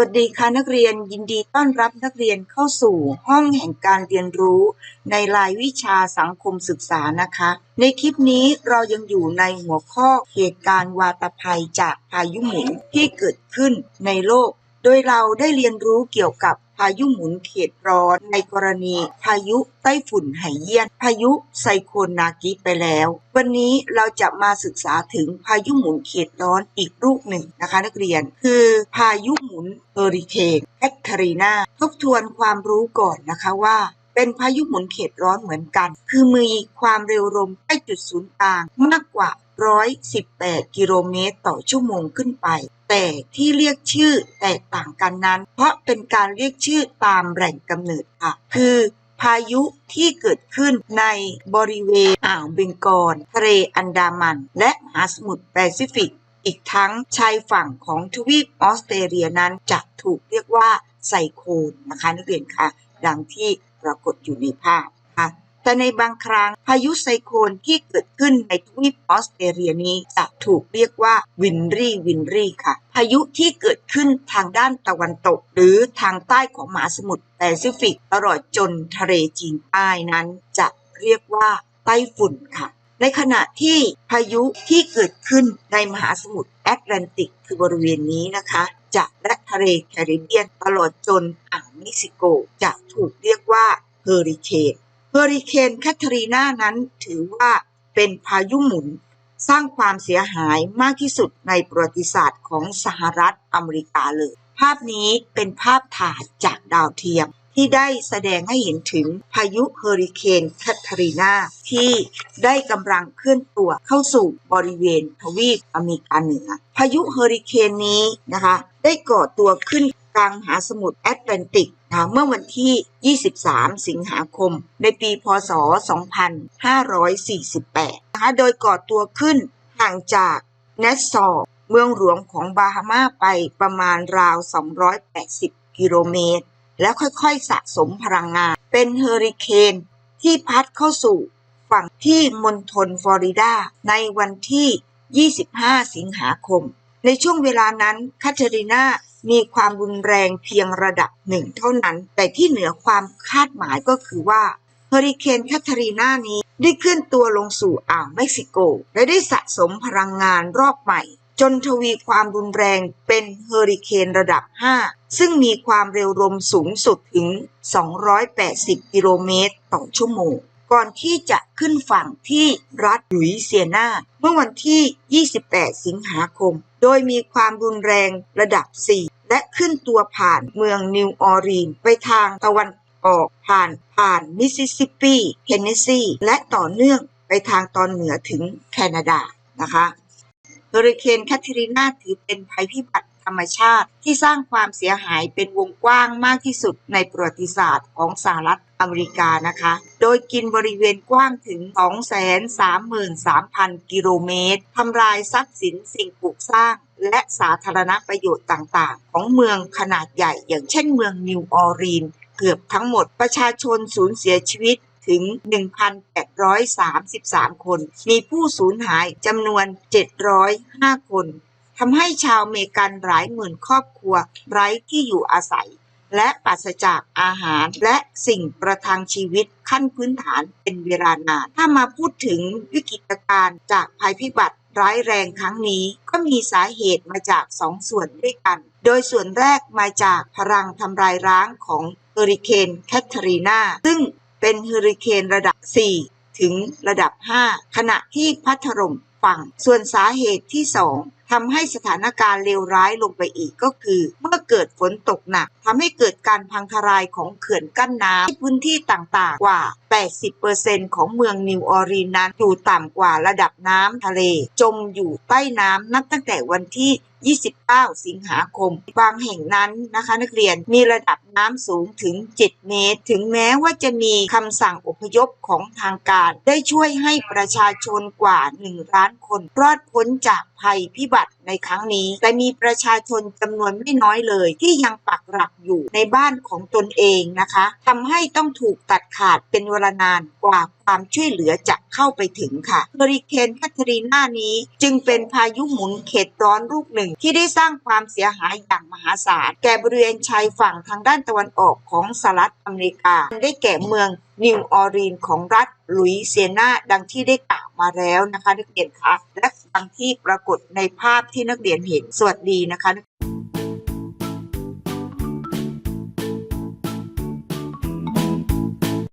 วัสดีค่ะนักเรียนยินดีต้อนรับนักเรียนเข้าสู่ห้องแห่งการเรียนรู้ในรายวิชาสังคมศึกษานะคะ ในคลิปนี้เรายังอยู่ในหัวข้อเหตุการณ์วาตภัยจากพายุหมุนที่เกิดขึ้นในโลก โดยเราได้เรียนรู้เกี่ยวกับายุหมุนเขตร้อนในกรณีพายุไต้ฝุ่นไหเยี่ยน พายุไซโคลนากิไปแล้ว วันนี้เราจะมาศึกษาถึงพายุหมุนเขตร้อนอีกรูปหนึ่งนะคะนักเรียน คือพายุหมุนเฮอริเคนแคทเธอรีนาทบทวนความรู้ก่อนนะคะว่าเป็นพายุหมุนเขตร้อนเหมือนกัน คือมีความเร็วลมใกล้จุดศูนย์กลางมากกว่า 118 กิโลเมตรต่อชั่วโมงขึ้นไป แต่ที่เรียกชื่อแตกต่างกันนั้น เพราะเป็นการเรียกชื่อตามแหล่งกำเนิดค่ะ คือพายุที่เกิดขึ้นในบริเวณอ่าวเบงกอลทะเลอันดามัน และมหาสมุทรแปซิฟิก อีกทั้งชายฝั่งของทวีปออสเตรเลียนั้นจะถูกเรียกว่าไซโคลนนะคะนักเรียนคะดังที่ปรากฏอยู่ในภาพค่ะ แต่ในบางครั้งพายุไซโคลนที่เกิดขึ้นในทวีปออสเตรเลียนี้จะถูกเรียกว่าวินรี่วินรี่ค่ะ พายุที่เกิดขึ้นทางด้านตะวันตก หรือทางใต้ของมหาสมุทรแปซิฟิกตลอดจนทะเลจีนใต้นั้น จะเรียกว่าไต้ฝุ่นค่ะในขณะที่พายุที่เกิดขึ้นในมหาสมุทรแอตแลนติกคือบริเวณนี้นะคะ จะและทะเลแคริบเบียนตลอดจนอ่าวเม็กซิโก จะถูกเรียกว่าเฮอริเคน เฮอริเคนแคทรีนานั้นถือว่าเป็นพายุหมุน สร้างความเสียหายมากที่สุดในประวัติศาสตร์ของสหรัฐอเมริกาเลย ภาพนี้เป็นภาพถ่ายจากดาวเทียม ที่ได้แสดงให้เห็นถึงพายุเฮอริเคนแคทรีนาที่ได้กำลังเคลื่อนตัวเข้าสู่บริเวณทวีปอเมริกาเหนือ พายุเฮอริเคนนี้นะคะ ได้ก่อตัวขึ้น ลางมหาสมุทรแอตแลนติกนะเมื่อวันที่ 23 สิงหาคม ในปีพศ 2548นะคะโดยก่อตัวขึ้นห่างจากเนสซอร์เมืองหลวงของบาฮามาไปประมาณราว 280 กิโลเมตร แล้วค่อยๆสะสมพลังงาน เป็นเฮอริเคนที่พัดเข้าสู่ฝั่งที่มณฑลฟลอริดา ในวันที่ 25 สิงหาคม ในช่วงเวลานั้นคาเทรินา มีความรุนแรงเพียงระดับหนึ่งเท่านั้น แต่ที่เหนือความคาดหมายก็คือว่าเฮอริเคนแคาเทรินานี้ได้เคลื่อนตัวลงสู่อ่าวเม็กซิโก และได้สะสมพลังงานรอบใหม่ จนทวีความรุนแรงเป็นเฮอริเคนระดับ 5 ซึ่งมีความเร็วลมสูงสุดถึง 280 กิโลเมตรต่อชั่วโมง ก่อนที่จะขึ้นฝั่งที่รัฐลุยเซียนาเมื่อวันที่ 28 สิงหาคม โดยมีความรุนแรงระดับ 4 และขึ้นตัวผ่านเมืองนิวออร์ลีนส์ไปทางตะวันออกผ่านผ่านมิสซิสซิปปีเทนเนสซีและต่อเนื่องไปทางตอนเหนือถึงแคนาดานะคะเฮอริเคนแคทเธอรีนาถือเป็นภัยพิบัติ ธรรมชาติที่สร้างความเสียหายเป็นวงกว้างมากที่สุดในประวัติศาสตร์ของสหรัฐอเมริกานะคะ โดยกินบริเวณกว้างถึง 233,000 กิโลเมตร ทำลายทรัพย์สินสิ่งปลูกสร้าง และสาธารณประโยชน์ต่างๆ ของเมืองขนาดใหญ่ อย่างเช่นเมืองนิวออร์ลีนส์เกือบทั้งหมดประชาชนสูญเสียชีวิตถึง 1,833 คน มีผู้สูญหายจำนวน 705 คน ทำให้ชาวเมกันหลายหมื่นครอบครัวไร้ที่อยู่อาศัย และปราศจากอาหารและสิ่งประทังชีวิตขั้นพื้นฐานเป็นเวลานาน ถ้ามาพูดถึงวิกฤตการณ์จากภัยพิบัติร้ายแรงครั้งนี้ก็มีสาเหตุมาจากสองส่วนด้วยกัน โดยส่วนแรกมาจากพลังทำลายร้างของเฮอริเคนแคทเธอรีนาซึ่งเป็นเฮอริเคนระดับ 4 ถึงระดับ 5 ขณะที่พัดถล่มฝั่ง ส่วนสาเหตุที่ 2 ทำให้สถานการณ์เลวร้ายลงไปอีกก็คือ เมื่อ เกิดฝนตกหนักทำให้เกิดการพังทลายของเขื่อนกั้นน้ำที่พื้นที่ต่างๆ กว่า 80%ของเมืองนิวออรีนนั้นอยู่ต่ำกว่าระดับน้ำทะเล จมอยู่ใต้น้ำนับตั้งแต่วันที่ 29 สิงหาคม บางแห่งนั้นนะคะนักเรียนมีระดับน้ำสูงถึง 7 เมตร ถึงแม้ว่าจะมีคำสั่งอพยพของทางการ ได้ช่วยให้ประชาชนกว่า 1 ล้านคน รอดพ้นจากภัยพิบัติในครั้งนี้ แต่มีประชาชนจำนวนไม่น้อยเลยที่ยังปักหลักอยู่ในบ้านของตนเองนะคะทำให้ต้องถูกตัดขาดเป็นเวลานานกว่าความช่วยเหลือจะเข้าไปถึงค่ะเฮอริเคนแคทรีนานี้จึงเป็นพายุหมุนเขตร้อนลูกหนึ่งที่ได้สร้างความเสียหายอย่างมหาศาลแก่บริเวณชายฝั่งทางด้านตะวันออกของสหรัฐอเมริกา ได้แก่เมืองนิวออร์ลีนของรัฐลุยเซียนาดังที่ได้กล่าวมาแล้วนะคะนักเรียนคะและดังที่ปรากฏในภาพที่นักเรียนเห็นสวัสดีนะคะ